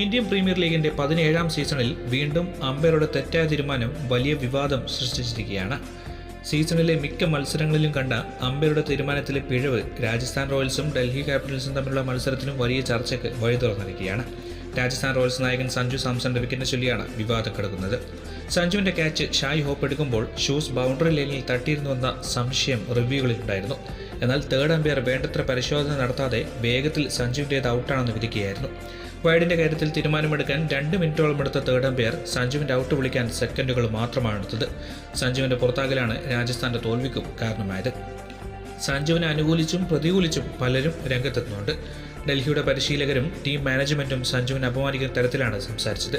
Indian premier ലീഗിന്റെ പതിനേഴാം സീസണിൽ വീണ്ടും അമ്പയറുടെ തെറ്റായ തീരുമാനം വലിയ വിവാദം സൃഷ്ടിച്ചിരിക്കുകയാണ്. സീസണിലെ മിക്ക മത്സരങ്ങളിലും കണ്ട അമ്പയറുടെ തീരുമാനത്തിലെ പിഴവ് രാജസ്ഥാൻ റോയൽസും ഡൽഹി ക്യാപിറ്റൽസും തമ്മിലുള്ള മത്സരത്തിനും വലിയ ചർച്ചയ്ക്ക് വഴി തുറന്നിരിക്കുകയാണ് രാജസ്ഥാൻ റോയൽസ് നായകൻ സഞ്ജു സാംസന്റെ വിക്കറ്റിനെ ചൊല്ലിയാണ് വിവാദം കിടക്കുന്നത്. സഞ്ജുവിന്റെ ക്യാച്ച് ഷായ് ഹോപ്പ് എടുക്കുമ്പോൾ ഷൂസ് ബൗണ്ടറി ലൈനിൽ തട്ടിയിരുന്നുവെന്ന സംശയം റിവ്യൂകളിലുണ്ടായിരുന്നു. എന്നാൽ തേർഡ് അമ്പയർ വേണ്ടത്ര പരിശോധന നടത്താതെ വേഗത്തിൽ സഞ്ജുവിന്റേത് ഔട്ടാണെന്ന് വിധിക്കുകയായിരുന്നു. വൈഡിന്റെ കാര്യത്തിൽ തീരുമാനമെടുക്കാൻ രണ്ട് മിനിറ്റോളം എടുത്ത തേർഡ് അമ്പയർ സഞ്ജുവിന്റെ ഔട്ട് വിളിക്കാൻ സെക്കൻഡുകൾ മാത്രമാണ് എടുത്തത് സഞ്ജുവിന്റെ പുറത്താകലാണ് രാജസ്ഥാന്റെ തോൽവിക്കും കാരണമായത്. സഞ്ജുവിനെ അനുകൂലിച്ചും പ്രതികൂലിച്ചും പലരും രംഗത്തെത്തുന്നുണ്ട്. ഡൽഹിയുടെ പരിശീലകരും ടീം മാനേജ്മെന്റും സഞ്ജുവിനെ അപമാനിക്കുന്ന തരത്തിലാണ് സംസാരിച്ചത്.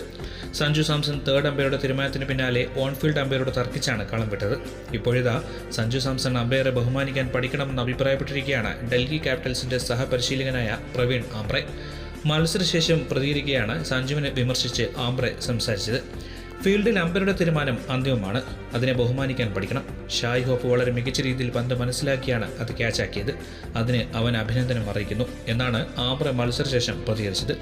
സഞ്ജു സാംസൺ തേർഡ് അമ്പയറുടെ തീരുമാനത്തിന് പിന്നാലെ ഓൺഫീൽഡ് അമ്പയറോട് തർക്കിച്ചാണ് കളം വിട്ടത്. ഇപ്പോഴിതാ സഞ്ജു സാംസൺ അമ്പയറെ ബഹുമാനിക്കാൻ പഠിക്കണമെന്ന് അഭിപ്രായപ്പെട്ടിരിക്കുകയാണ് ഡൽഹി ക്യാപിറ്റൽസിന്റെ സഹപരിശീലകനായ പ്രവീൺ ആംബ്രെ. മത്സരശേഷം പ്രതികരിക്കുകയാണ് സഞ്ജുവിനെ വിമർശിച്ച് ആംബ്രെ സംസാരിച്ചത്. ഫീൽഡിൽ അമ്പരുടെ തീരുമാനം അന്തിമമാണ്. അതിനെ ബഹുമാനിക്കാൻ പഠിക്കണം. ഷായ് ഹോപ്പ് വളരെ മികച്ച രീതിയിൽ പന്ത് മനസ്സിലാക്കിയാണ് അത് ക്യാച്ചാക്കിയത് അതിന് അവൻ അഭിനന്ദനം അറിയിക്കുന്നു എന്നാണ് ആംബ്ര മത്സരശേഷം പ്രതികരിച്ചത്.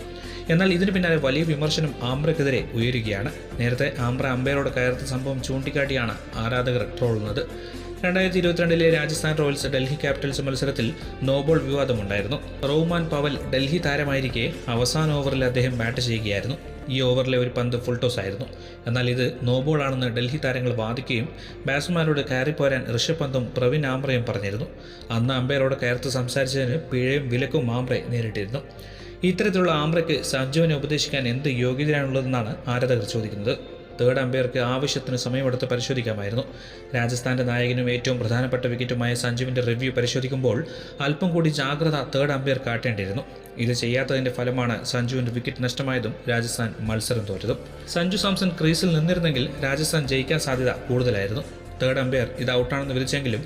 എന്നാൽ ഇതിന് പിന്നാലെ വലിയ വിമർശനം ആംബ്രയ്ക്കെതിരെ ഉയരുകയാണ്. നേരത്തെ ആംബ്ര അമ്പയറോട് കയർത്ത സംഭവം ചൂണ്ടിക്കാട്ടിയാണ് ആരാധകർ ട്രോളുന്നത്. രണ്ടായിരത്തി ഇരുപത്തിരണ്ടിലെ രാജസ്ഥാൻ റോയൽസ് ഡൽഹി ക്യാപിറ്റൽസ് മത്സരത്തിൽ നോബോൾ വിവാദമുണ്ടായിരുന്നു. റോമാൻ പവൽ ഡൽഹി താരമായിരിക്കെ അവസാന ഓവറിൽ അദ്ദേഹം ബാറ്റ് ചെയ്യുകയായിരുന്നു. ഈ ഓവറിലെ ഒരു പന്ത് ഫുൾ ടോസ് ആയിരുന്നു. എന്നാൽ ഇത് നോബോൾ ആണെന്ന് ഡൽഹി താരങ്ങൾ വാദിക്കുകയും ബാറ്റ്സ്മാനോട് കയറിപ്പോരാൻ ഋഷഭ് പന്തും പ്രവീൺ ആംബ്രയും പറഞ്ഞിരുന്നു. അന്ന് അമ്പയറോട് കയർത്ത് സംസാരിച്ചതിന് പിഴയും വിലക്കും ആംബ്രെ നേരിട്ടിരുന്നു. ഇത്തരത്തിലുള്ള ആംബ്രയ്ക്ക് സഞ്ജുവിനെ ഉപദേശിക്കാൻ എന്ത് യോഗ്യതയാണുള്ളതെന്നാണ് ആരാധകർ ചോദിക്കുന്നത്. തേർഡ് അമ്പയർക്ക് ആവശ്യത്തിന് സമയമെടുത്ത് പരിശോധിക്കാമായിരുന്നു. രാജസ്ഥാന്റെ നായകനും ഏറ്റവും പ്രധാനപ്പെട്ട വിക്കറ്റുമായ സഞ്ജുവിന്റെ റിവ്യൂ പരിശോധിക്കുമ്പോൾ അല്പം കൂടി ജാഗ്രത തേർഡ് അമ്പയർ കാട്ടേണ്ടിയിരുന്നു. ഇത് ചെയ്യാത്തതിന്റെ ഫലമാണ് സഞ്ജുവിന്റെ വിക്കറ്റ് നഷ്ടമായതും രാജസ്ഥാൻ മത്സരം തോറ്റതും. സഞ്ജു സാംസൺ ക്രീസിൽ നിന്നിരുന്നെങ്കിൽ രാജസ്ഥാൻ ജയിക്കാൻ സാധ്യത കൂടുതലായിരുന്നു. തേർഡ് അമ്പയർ ഇത് ഔട്ടാണെന്ന് വിളിച്ചെങ്കിലും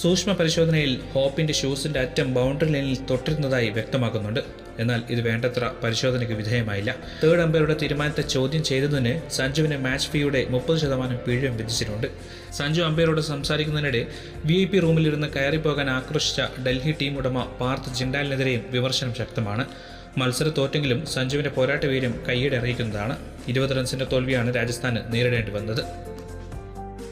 സൂക്ഷ്മ പരിശോധനയിൽ ഹോപ്പിന്റെ ഷൂസിന്റെ അറ്റം ബൗണ്ടറി ലൈനിൽ തൊട്ടിരുന്നതായി വ്യക്തമാക്കുന്നുണ്ട്. എന്നാൽ ഇത് വേണ്ടത്ര പരിശോധനയ്ക്ക് വിധേയമായില്ല. തേർഡ് അമ്പയറുടെ തീരുമാനത്തെ ചോദ്യം ചെയ്തതിന് സഞ്ജുവിന് മാച്ച് ഫീയുടെ മുപ്പത് ശതമാനം പിഴയും വിധിച്ചിട്ടുണ്ട്. സഞ്ജു അമ്പയറോട് സംസാരിക്കുന്നതിനിടെ വി ഐ പി റൂമിലിരുന്ന് കയറിപ്പോകാൻ ആക്രോശിച്ച ഡൽഹി ടീം ഉടമ പാർത്ഥ് ജിൻഡാലിനെതിരെയും വിമർശനം ശക്തമാണ്. മത്സരം തോറ്റെങ്കിലും സഞ്ജുവിന്റെ പോരാട്ട വീര്യം കൈയ്യടെ അറിയിക്കുന്നതാണ്. ഇരുപത് റൺസിന്റെ തോൽവിയാണ് രാജസ്ഥാന് നേരിടേണ്ടി വന്നത്.